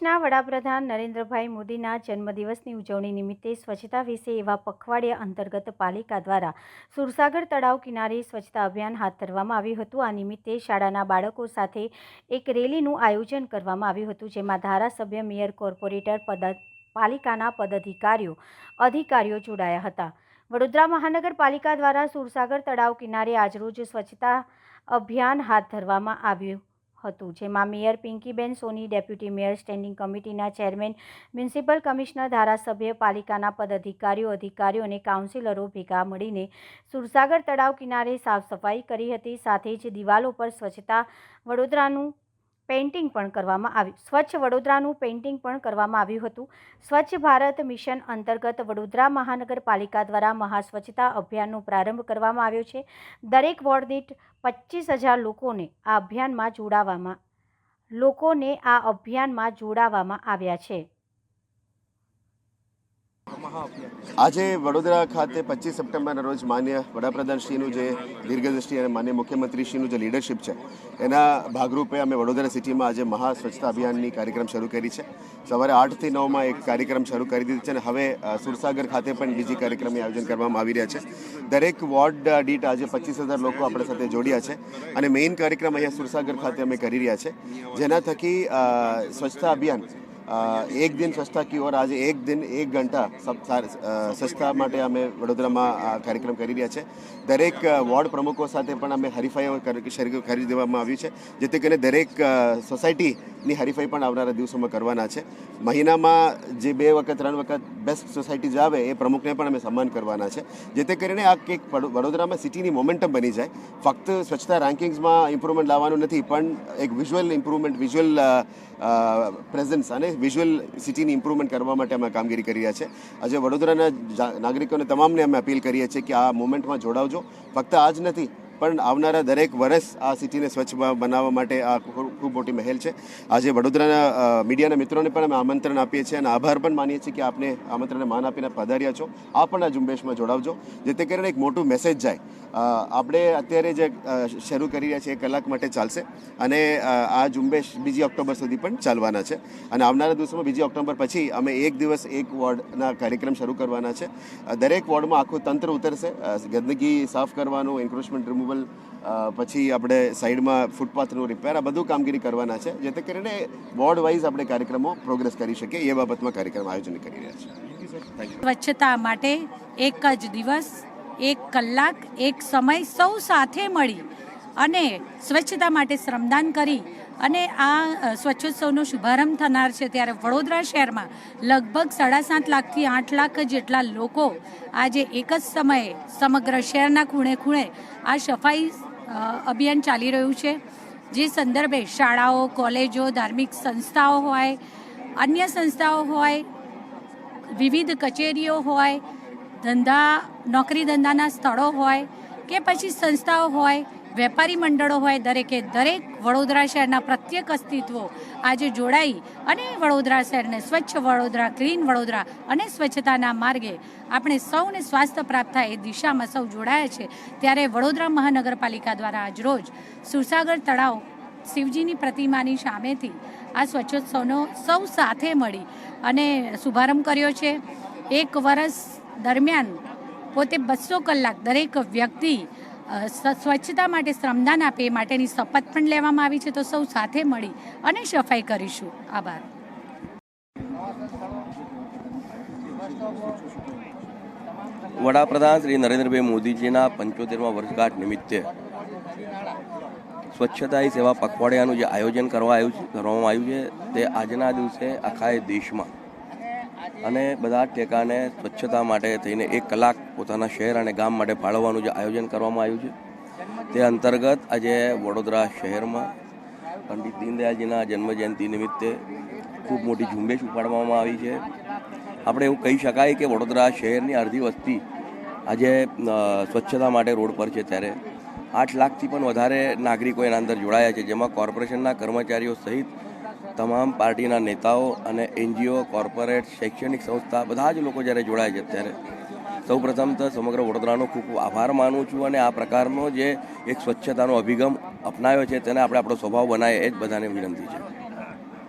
દેશના વડાપ્રધાન નરેન્દ્રભાઈ મોદીના જન્મદિવસની ઉજવણી નિમિત્તે સ્વચ્છતા વિશે એવા પખવાડિયા અંતર્ગત પાલિકા દ્વારા સુરસાગર તળાવ કિનારે સ્વચ્છતા અભિયાન હાથ ધરવામાં આવ્યું હતું. આ નિમિત્તે શાળાના બાળકો સાથે એક રેલીનું આયોજન કરવામાં આવ્યું હતું, જેમાં ધારાસભ્ય, મેયર, કોર્પોરેટર, પદ, પાલિકાના પદાધિકારીઓ, અધિકારીઓ જોડાયા હતા. વડોદરા મહાનગરપાલિકા દ્વારા સુરસાગર તળાવ કિનારે આજરોજ સ્વચ્છતા અભિયાન હાથ ધરવામાં આવ્યું હતું, જેમાં mayor Pinkiben Soni, deputy mayor standing કમિટીના ચેરમેન, મ્યુનિસિપલ કમિશનર, ધારાસભ્ય, પાલિકાના પદાધિકારીઓ, અધિકારીઓ અને કાઉન્સિલરો ભેગા મળીને સુરસાગર તળાવ કિનારે સાફ સફાઈ કરી હતી. સાથે જ દિવાલો પર સ્વચ્છતા વડોદરાનું પેઇન્ટિંગ પણ કરવામાં આવ્યું સ્વચ્છ વડોદરાનું પેઇન્ટિંગ પણ કરવામાં આવ્યું હતું. સ્વચ્છ ભારત મિશન અંતર્ગત વડોદરા મહાનગરપાલિકા દ્વારા મહાસ્વચ્છતા અભિયાનનો પ્રારંભ કરવામાં આવ્યો છે. દરેક વોર્ડ દીઠ પચીસ હજાર લોકોને આ અભિયાનમાં જોડાવામાં, લોકોને આ અભિયાનમાં જોડાવામાં આવ્યા છે. આજે વડોદરા ખાતે પચીસ સપ્ટેમ્બરના રોજ માન્ય વડાપ્રધાનશ્રીનું જે દીર્ઘદ્રષ્ટિ અને માન્ય મુખ્યમંત્રીશ્રીનું જે લીડરશિપ છે, એના ભાગરૂપે અમે વડોદરા સિટીમાં આજે મહા સ્વચ્છતા અભિયાનની કાર્યક્રમ શરૂ કરી છે. સવારે આઠથી નવમાં એક કાર્યક્રમ શરૂ કરી દીધો છે અને હવે સુરસાગર ખાતે પણ બીજી કાર્યક્રમનું આયોજન કરવામાં આવી રહ્યા છે. દરેક વોર્ડ દીઠ આજે પચીસ હજાર લોકો આપણા સાથે જોડ્યા છે અને મેઇન કાર્યક્રમ અહીંયા સુરસાગર ખાતે અમે કરી રહ્યા છે. જેના થકી સ્વચ્છતા અભિયાન એક દિન સ્વચ્છતા કી ઓર આજે એક દિન એક ઘંટા સ્વચ્છતા માટે અમે વડોદરામાં આ કાર્યક્રમ કરી રહ્યા છે. દરેક વોર્ડ પ્રમુખો સાથે પણ અમે હરીફાઈઓ કર- દેવામાં આવ્યું છે. જેથી કરીને દરેક સોસાયટીની હરીફાઈ પણ આવનારા દિવસોમાં કરવાના છે. મહિનામાં જે બે વખત, ત્રણ વખત બેસ્ટ સોસાયટી જ આવે એ પ્રમુખને પણ અમે સન્માન કરવાના છે. જેથી કરીને આ કેક વડોદરામાં સિટીની મોમેન્ટમ બની જાય. ફક્ત સ્વચ્છતા રેન્કિંગ્સમાં ઇમ્પ્રુવમેન્ટ લાવવાનું નથી, પણ એક વિઝ્યુઅલ ઇમ્પ્રુવમેન્ટ વિઝ્યુઅલ પ્રેઝન્સ અને વિઝ્યુઅલ સિટીની ઇમ્પ્રુવમેન્ટ કરવા માટે અમે કામગીરી કરી રહ્યા છે. આજે વડોદરાના નાગરિકોને તમામને અમે અપીલ કરીએ છીએ કે આ મુવમેન્ટમાં જોડાવજો. ફક્ત આ જ નથી પણ આવનારા દરેક વર્ષ આ સિટીને સ્વચ્છ બનાવવા માટે આ ખૂબ મોટી મહેલ છે. આજે વડોદરાના મીડિયાના મિત્રોને પણ અમે આમંત્રણ આપીએ છીએ અને આભાર પણ માનીએ છીએ કે આપને આમંત્રણને માન આપીને પધાર્યા છો. આ પણ આ ઝુંબેશમાં જોડાવજો, જેથી કરીને એક મોટું મેસેજ જાય. આપણે અત્યારે જે શરૂ કરી રહ્યા છીએ એ કલાક માટે ચાલશે અને આ ઝુંબેશ બીજી ઓક્ટોબર સુધી પણ ચાલવાના છે. અને આવનારા દિવસોમાં બીજી ઓક્ટોબર પછી અમે એક દિવસ એક વોર્ડના કાર્યક્રમ શરૂ કરવાના છે. દરેક વોર્ડમાં આખું તંત્ર ઉતરશે. ગંદકી સાફ કરવાનું એન્ક્રોચમેન્ટ રિમૂવલ પછી આપણે સાઈડમાં ફૂટપાથનું રિપેર આ બધું કામગીરી કરવાના છે, જેથી કરીને વોર્ડ વાઇઝ આપણે કાર્યક્રમો પ્રોગ્રેસ કરી શકીએ, એ બાબતમાં કાર્યક્રમ આયોજન કરી રહ્યા છે. સ્વચ્છતા માટે એક જ દિવસ, એક કલાક, એક સમય સૌ સાથે મળી અને સ્વચ્છતા માટે શ્રમદાન કરી અને આ સ્વચ્છોત્સવનો શુભારંભ થનાર છે ત્યારે વડોદરા શહેરમાં લગભગ સાડા સાત લાખથી આઠ લાખ જેટલા લોકો આજે એક જ સમયે સમગ્ર શહેરના ખૂણે ખૂણે આ સફાઈ અભિયાન ચાલી રહ્યું છે. જે સંદર્ભે શાળાઓ, કોલેજો, ધાર્મિક સંસ્થાઓ હોય, અન્ય સંસ્થાઓ હોય, વિવિધ કચેરીઓ હોય, ધંધા, નોકરી ધંધાના સ્થળો હોય કે પછી સંસ્થાઓ હોય વેપારી મંડળો હોય, દરેકે દરેક વડોદરા શહેરના પ્રત્યેક અસ્તિત્વો આજે જોડાઈ અને વડોદરા શહેરને સ્વચ્છ વડોદરા, ક્લીન વડોદરા અને સ્વચ્છતાના માર્ગે આપણે સૌને સ્વાસ્થ્ય પ્રાપ્ત થાય એ દિશામાં સૌ જોડાયા છે. ત્યારે વડોદરા મહાનગરપાલિકા દ્વારા આજરોજ સુરસાગર તળાવ શિવજીની પ્રતિમાની સામેથી આ સ્વચ્છોત્સવનો સૌ સાથે મળી અને શુભારંભ કર્યો છે. એક વર્ષ દરમિયાન પોતે બસો કલાક દરેક વ્યક્તિ સ્વચ્છતા માટે શ્રમદાન આપે, એ માટેની શપથ પણ લેવામાં આવી છે, તો સૌ સાથે મળી અને સફાઈ કરીશું. આભાર. વડાપ્રધાન શ્રી નરેન્દ્રભાઈ મોદીજીના પંચોતેરમા વર્ષગાંઠ નિમિત્તે સ્વચ્છતા સેવા પખવાડિયાનું જે આયોજન કરવા આવ્યું કરવામાં આવ્યું છે, તે આજના દિવસે આખા દેશમાં અને બધા ટેકાને સ્વચ્છતા માટે થઈને એક કલાક પોતાના શહેર અને ગામ માટે ફાળવવાનું જે આયોજન કરવામાં આવ્યું છે, તે અંતર્ગત આજે વડોદરા શહેરમાં પંડિત દીનદયાળજીના જન્મજયંતિ નિમિત્તે ખૂબ મોટી ઝુંબેશ ઉપાડવામાં આવી છે. આપણે એવું કહી શકાય કે વડોદરા શહેરની અડધી વસ્તી આજે સ્વચ્છતા માટે રોડ પર છે ત્યારે. આઠ લાખથી પણ વધારે નાગરિકો એના અંદર જોડાયા છે, જેમાં કોર્પોરેશનના કર્મચારીઓ સહિત તમામ પાર્ટીના નેતાઓ અને એનજીઓ, કોર્પોરેટ, શૈક્ષણિક સંસ્થા બધા જ લોકો જ્યારે જોડાય છે ત્યારે સૌપ્રથમ તો સમગ્ર વડોદરાનો ખૂબ આભાર માનું છું અને આ પ્રકારનો જે એક સ્વચ્છતાનો અભિગમ અપનાવ્યો છે તેને આપણે આપણો સ્વભાવ બનાવીએ એ જ બધાને વિનંતી છે.